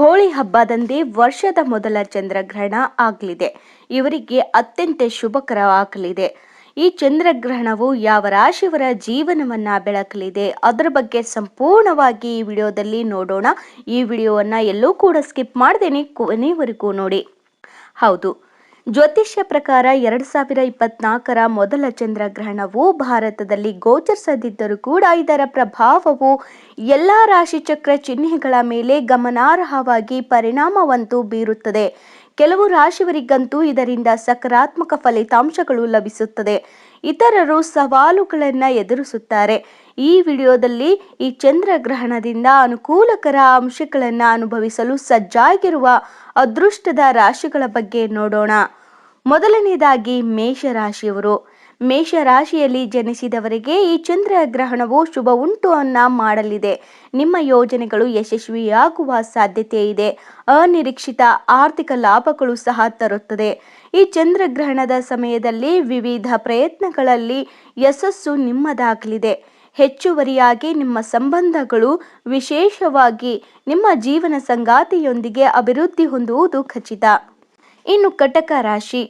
ಹೋಳಿ ಹಬ್ಬದಂದೇ ವರ್ಷದ ಮೊದಲ ಚಂದ್ರಗ್ರಹಣ ಆಗಲಿದೆ. ಇವರಿಗೆ ಅತ್ಯಂತ ಶುಭಕರವಾಗಲಿದೆ. ಈ ಚಂದ್ರಗ್ರಹಣವು ಯಾವ ರಾಶಿಯವರ ಜೀವನವನ್ನ ಬೆಳಕಲಿದೆ ಅದರ ಬಗ್ಗೆ ಸಂಪೂರ್ಣವಾಗಿ ಈ ವಿಡಿಯೋದಲ್ಲಿ ನೋಡೋಣ. ಈ ವಿಡಿಯೋವನ್ನ ಎಲ್ಲೂ ಕೂಡ ಸ್ಕಿಪ್ ಮಾಡ್ದೇನೆ ಕೊನೆವರೆಗೂ ನೋಡಿ. ಹೌದು ಜ್ಯೋತಿಷ್ಯ ಪ್ರಕಾರ ಎರಡು ಸಾವಿರ ಇಪ್ಪತ್ನಾಲ್ಕರ ಮೊದಲ ಚಂದ್ರಗ್ರಹಣವು ಭಾರತದಲ್ಲಿ ಗೋಚರಿಸದಿದ್ದರೂ ಕೂಡ ಇದರ ಪ್ರಭಾವವು ಎಲ್ಲ ರಾಶಿಚಕ್ರ ಚಿಹ್ನೆಗಳ ಮೇಲೆ ಗಮನಾರ್ಹವಾಗಿ ಪರಿಣಾಮವಂತೂ ಬೀರುತ್ತದೆ. ಕೆಲವು ರಾಶಿಯವರಿಗಂತೂ ಇದರಿಂದ ಸಕಾರಾತ್ಮಕ ಫಲಿತಾಂಶಗಳು ಲಭಿಸುತ್ತದೆ. ಇತರರು ಸವಾಲುಗಳನ್ನು ಎದುರಿಸುತ್ತಾರೆ. ಈ ವಿಡಿಯೋದಲ್ಲಿ ಈ ಚಂದ್ರಗ್ರಹಣದಿಂದ ಅನುಕೂಲಕರ ಅಂಶಗಳನ್ನು ಅನುಭವಿಸಲು ಸಜ್ಜಾಗಿರುವ ಅದೃಷ್ಟದ ರಾಶಿಗಳ ಬಗ್ಗೆ ನೋಡೋಣ. ಮೊದಲನೇದಾಗಿ ಮೇಷರಾಶಿಯವರು ಮೇಷರಾಶಿಯಲ್ಲಿ ಜನಿಸಿದವರಿಗೆ ಈ ಚಂದ್ರಗ್ರಹಣವು ಶುಭ ಉಂಟು ಅನ್ನ ಮಾಡಲಿದೆ. ನಿಮ್ಮ ಯೋಜನೆಗಳು ಯಶಸ್ವಿಯಾಗುವ ಸಾಧ್ಯತೆ ಇದೆ. ಅನಿರೀಕ್ಷಿತ ಆರ್ಥಿಕ ಲಾಭಗಳು ಸಹ ತರುತ್ತದೆ. ಈ ಚಂದ್ರಗ್ರಹಣದ ಸಮಯದಲ್ಲಿ ವಿವಿಧ ಪ್ರಯತ್ನಗಳಲ್ಲಿ ಯಶಸ್ಸು ನಿಮ್ಮದಾಗಲಿದೆ. ಹೆಚ್ಚುವರಿಯಾಗಿ ನಿಮ್ಮ ಸಂಬಂಧಗಳು ವಿಶೇಷವಾಗಿ ನಿಮ್ಮ ಜೀವನ ಸಂಗಾತಿಯೊಂದಿಗೆ ಅಭಿವೃದ್ಧಿ ಹೊಂದುವುದು ಖಚಿತ. ಇನ್ನು ಕಟಕ ರಾಶಿ.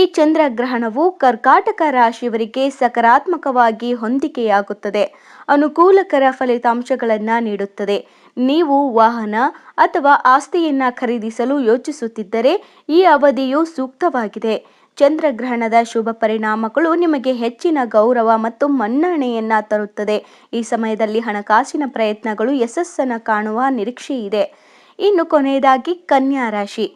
ಈ ಚಂದ್ರಗ್ರಹಣವು ಕರ್ಕಾಟಕ ರಾಶಿಯವರಿಗೆ ಸಕಾರಾತ್ಮಕವಾಗಿ ಹೊಂದಿಕೆಯಾಗುತ್ತದೆ. ಅನುಕೂಲಕರ ಫಲಿತಾಂಶಗಳನ್ನು ನೀಡುತ್ತದೆ. ನೀವು ವಾಹನ ಅಥವಾ ಆಸ್ತಿಯನ್ನು ಖರೀದಿಸಲು ಯೋಚಿಸುತ್ತಿದ್ದರೆ ಈ ಅವಧಿಯು ಸೂಕ್ತವಾಗಿದೆ. ಚಂದ್ರಗ್ರಹಣದ ಶುಭ ಪರಿಣಾಮಗಳು ನಿಮಗೆ ಹೆಚ್ಚಿನ ಗೌರವ ಮತ್ತು ಮನ್ನಣೆಯನ್ನು ತರುತ್ತದೆ. ಈ ಸಮಯದಲ್ಲಿ ಹಣಕಾಸಿನ ಪ್ರಯತ್ನಗಳು ಯಶಸ್ಸನ್ನು ಕಾಣುವ ನಿರೀಕ್ಷೆ ಇದೆ ಇನ್ನು ಕೊನೆಯದಾಗಿ ಕನ್ಯಾ ರಾಶಿ.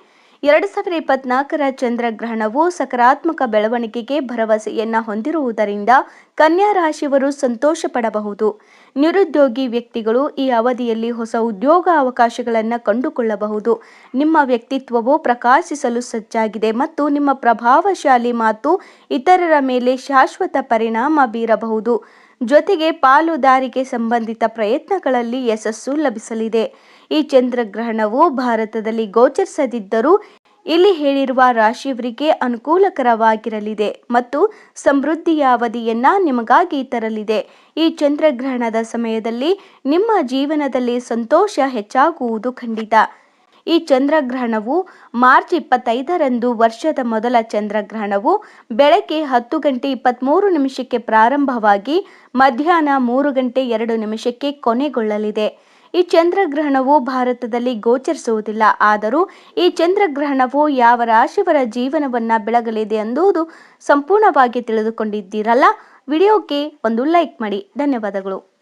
ಎರಡು ಸಾವಿರ ಇಪ್ಪತ್ನಾಲ್ಕರ ಚಂದ್ರಗ್ರಹಣವು ಸಕಾರಾತ್ಮಕ ಬೆಳವಣಿಗೆಗೆ ಭರವಸೆಯನ್ನ ಹೊಂದಿರುವುದರಿಂದ ಕನ್ಯಾ ರಾಶಿಯವರು ಸಂತೋಷ ಪಡಬಹುದು ನಿರುದ್ಯೋಗಿ ವ್ಯಕ್ತಿಗಳು ಈ ಅವಧಿಯಲ್ಲಿ ಹೊಸ ಉದ್ಯೋಗ ಅವಕಾಶಗಳನ್ನು ಕಂಡುಕೊಳ್ಳಬಹುದು. ನಿಮ್ಮ ವ್ಯಕ್ತಿತ್ವವು ಪ್ರಕಾಶಿಸಲು ಸಜ್ಜಾಗಿದೆ ಮತ್ತು ನಿಮ್ಮ ಪ್ರಭಾವಶಾಲಿ ಮಾತು ಇತರರ ಮೇಲೆ ಶಾಶ್ವತ ಪರಿಣಾಮ ಬೀರಬಹುದು. ಜೊತೆಗೆ ಪಾಲುದಾರಿಕೆ ಸಂಬಂಧಿತ ಪ್ರಯತ್ನಗಳಲ್ಲಿ ಯಶಸ್ಸು ಲಭಿಸಲಿದೆ. ಈ ಚಂದ್ರಗ್ರಹಣವು ಭಾರತದಲ್ಲಿ ಗೋಚರಿಸದಿದ್ದರೂ ಇಲ್ಲಿ ಹೇಳಿರುವ ರಾಶಿಯವರಿಗೆ ಅನುಕೂಲಕರವಾಗಿರಲಿದೆ ಮತ್ತು ಸಮೃದ್ಧಿಯ ಅವಧಿಯನ್ನ ನಿಮಗಾಗಿ ತರಲಿದೆ. ಈ ಚಂದ್ರಗ್ರಹಣದ ಸಮಯದಲ್ಲಿ ನಿಮ್ಮ ಜೀವನದಲ್ಲಿ ಸಂತೋಷ ಹೆಚ್ಚಾಗುವುದು ಖಂಡಿತ. ಈ ಚಂದ್ರಗ್ರಹಣವು ಮಾರ್ಚ್ ಇಪ್ಪತ್ತೈದರಂದು ವರ್ಷದ ಮೊದಲ ಚಂದ್ರಗ್ರಹಣವು ಬೆಳಗ್ಗೆ ಹತ್ತು ಗಂಟೆ ಇಪ್ಪತ್ತ್ಮೂರು ನಿಮಿಷಕ್ಕೆ ಪ್ರಾರಂಭವಾಗಿ ಮಧ್ಯಾಹ್ನ ಮೂರು ಗಂಟೆ ಎರಡು ನಿಮಿಷಕ್ಕೆ ಕೊನೆಗೊಳ್ಳಲಿದೆ. ಈ ಚಂದ್ರಗ್ರಹಣವು ಭಾರತದಲ್ಲಿ ಗೋಚರಿಸುವುದಿಲ್ಲ. ಆದರೂ ಈ ಚಂದ್ರಗ್ರಹಣವು ಯಾವ ರಾಶಿಯವರ ಜೀವನವನ್ನ ಬೆಳಗಲಿದೆ ಎಂಬುದು ಸಂಪೂರ್ಣವಾಗಿ ತಿಳಿದುಕೊಂಡಿದ್ದೀರಲ್ಲ? ವಿಡಿಯೋಕ್ಕೆ ಒಂದು ಲೈಕ್ ಮಾಡಿ. ಧನ್ಯವಾದಗಳು.